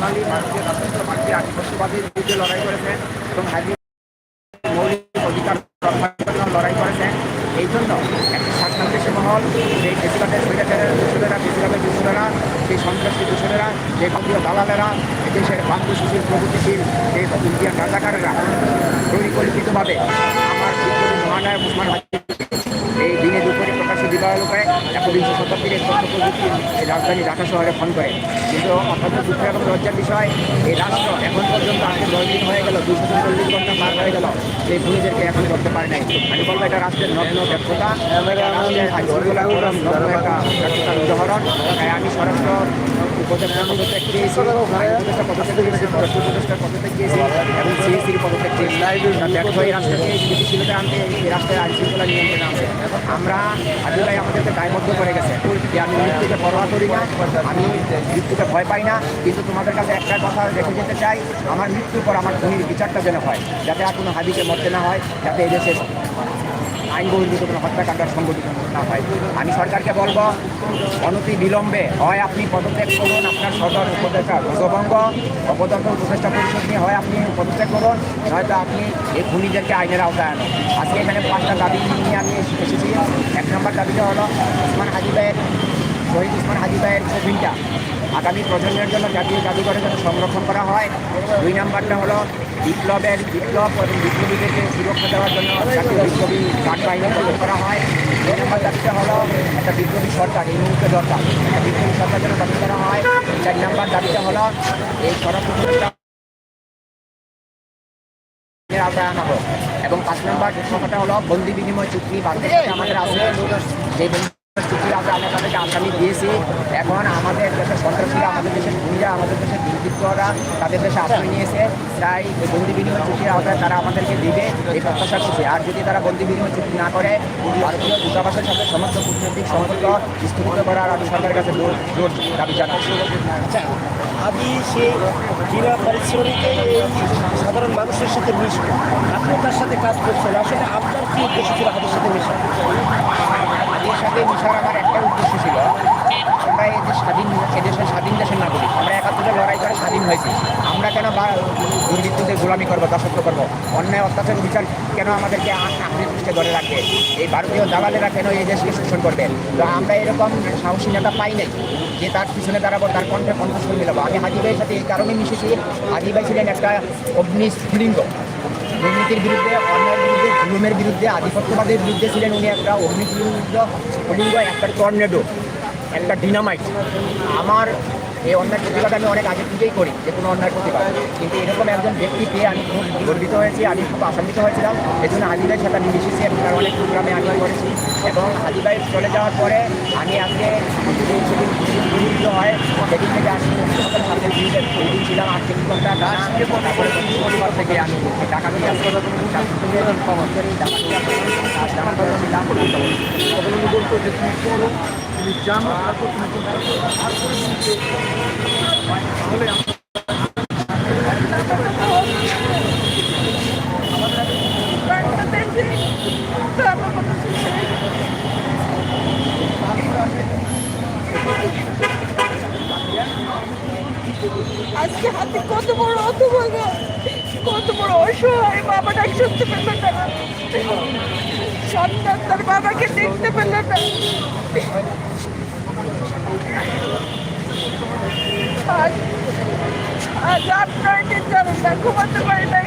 বাঙালি মানুষের রাষ্ট্র মাটি আধিপত্যবাদের বিরুদ্ধে লড়াই করেছেন এবং হাজি মৌলিক অধিকার লড়াই করেছে। এই জন্য একটি শাসন দেশে মহল, সেই ফেসিবাদের সৈরাচারের দূষণেরা ফেসিবাদের দূষণেরা সেই সন্ত্রাসী দূষণেরা যে ভারতীয় দালালেরা দেশের বান্ধবশীল প্রগতিশীল যে ইন্ডিয়ান রাজাকারেরা পরিকল্পিতভাবে আমার মহানায়ক উসমান হাজি প্রকাশ্যে দিবালোকে একবিংশ শতাব্দীর এই তথ্য প্রযুক্তি এই রাজধানী ঢাকা শহরে ফোন করে। কিন্তু অত্যন্ত দুঃখ এবং লজ্জার বিষয়, এই রাষ্ট্র এখন পর্যন্ত আজকে দশ দিন হয়ে গেল দুশো চল্লিশ ঘণ্টা পার হয়ে গেল। সেই ভূমিদেরকে এখন করতে পারে নাই। আমি বলব এটা রাষ্ট্রের নগ্ন ব্যর্থতা। একটা আমি স্বরাষ্ট্র পদত্যাগ চেয়েছি উপদেষ্টা পদত্যাগ চেয়েছি উপদেষ্টার পদত্যাগ চেয়েছি এবং সিএসির পদত্যাগ এই রাষ্ট্রকে স্থিতিশীলতা আনতে রাষ্ট্রের আইনশৃঙ্খলা নিয়ন্ত্রণে আনতে আমরা আদিলাই আমাদেরকে দায়বদ্ধ করে গেছে যে আমি মৃত্যুকে পরোয়া করি না আমি মৃত্যুকে ভয় পাই না কিন্তু তোমাদের কাছে একটা কথা রেখে যেতে চাই আমার মৃত্যুর পর আমার খুনির বিচারটা যেন হয় যাতে আর কোনো হাদিকে মরতে না হয় যাতে এদেশে আইন বহির্ভূত কোনো হত্যাকাণ্ড সংগঠিত না হয়। আমি সরকারকে বলব, অনতি বিলম্বে হয় আপনি পদত্যাগ করুন, আপনার সদর উপদেষ্টা ভঙ্গভঙ্গ অপদর্থ প্রচেষ্টা পরিষদ নিয়ে হয় আপনি পদত্যাগ করুন, নয়তো আপনি এই খুনিদেরকে আইনের আওতায় আনুন। আজকে এখানে পাঁচটা দাবি নিয়ে আমি এসেছি। এক নম্বর দাবিটা হলো, ওসমান হাজি ভাইয়ের শহীদ উসমান হাজি ভাইয়ের ছবিটা আগামী প্রজন্মের জন্য জাতীয় জাদুঘরে যেন সংরক্ষণ করা হয়। দুই নাম্বারটা হলো বিপ্লবের বিপ্লব এবং বিপ্লবীদেরকে সুরক্ষা দেওয়ার জন্য জাতীয় বিপ্লবী গান বাহিনী গঠন করা হয়। দুই নম্বর দাবিটা হলো একটা বিপ্লবী সরকার, এই মুহূর্তে দরকার। একটা বিপ্লবী সরকার যেন গঠন করা হয়। চার নম্বর দাবিটা হলো এই উপদেষ্টা আওতায় আনা হোক। এবং পাঁচ নম্বর যে কথাটা হলো বন্দি বিনিময় চুক্তি ভারতের আমাদের আছে সেই আমরা তাদেরকে আসামি দিয়েছি এখন আমাদের দেশের সন্ত্রাসীরা আমাদের দেশের ভূমিরা আমাদের দেশের দুর্বৃত্তরা তাদের দেশে আশ্রয় নিয়েছে তাই বন্দি বিনিময় চুক্তির আওতায় তারা আমাদেরকে দিবে এই প্রত্যাশা করছে আর যদি তারা বন্দি বিনিময় চুক্তি না করে ভারতীয় দূতাবাসের সাথে সমস্ত কূটনৈতিক সম্পর্ক স্থগিত করার আমি সরকারের কাছে জোর দাবি জানাচ্ছি আমি সে বিনা পারিশ্রমিকে এই সাধারণ মানুষের সাথে মিশব। আপনি তার সাথে কাজ করছেন। আসলে আপনার কি উদ্দেশ্য ছিল আমাদের সাথে মেশা এর সাথে মিশার আমার একটা উদ্দেশ্য ছিল আমরা এই যে স্বাধীন এদেশের স্বাধীন দেশের নাগরিক, আমরা একাত্তরে লড়াই করে স্বাধীন হয়েছি। আমরা কেন বা দুর্বৃত্তদের গোলামি করব, দাসত্ব করব? অন্যায়, অত্যাচার বিচার কেন আমাদেরকে আঁকড়ে দৃষ্টি ধরে রাখবে এই ভারতীয় দালালেরা কেন এই দেশকে শোষণ করবে? তো আমরা এরকম সাহসী নেতা পাই নাই যে তার পিছনে দাঁড়াবো, তার কণ্ঠে কণ্ঠস্বর মিলাবো। আমি হাজি ভাইয়ের সাথে এই কারণে মিশেছি। হাজি ভাই ছিলেন একটা অগ্নি স্ফুলিঙ্গ দুর্নীতির বিরুদ্ধে, অন্যায়ের বিরুদ্ধে, জুলুমের বিরুদ্ধে, আধিপত্যবাদের বিরুদ্ধে ছিলেন উনি একটা অগ্নিপুর বিরুদ্ধ অলিঙ্গ, একটা টর্নেডো, একটা ডিনামাইট। আমার এই অন্যায় প্রতিবাদ আমি অনেক আগে থেকেই করি যে কোনো অন্যায় প্রতিবাদ কিন্তু এরকম একজন ব্যক্তি পেয়ে আমি খুব গর্বিত হয়েছি আমি খুব আশান্বিত হয়েছিলাম এই জন্য হাজিবাইয়ের সাথে আমি মিশেছি তার অনেক প্রোগ্রামে আমি করেছি এবং হাজিবাই চলে যাওয়ার পরে আমি আজকে সেদিন গুরুত্ব হয় সেদিন থেকে আমি সকাল সাথে দিন ছিলাম আট তিন ঘণ্টা তারপরে পরিবার থেকে আমি টাকা দিয়ে ছিলাম তুমি জানো তারপর তুমি আজকে হাতে কত বড় অত বড় কত বড় অসহায় বাবা ডাক শুনতে পেল না। সন্তান তার বাবাকে দেখতে পেল না। Adopt Frankenstein and then come on the way.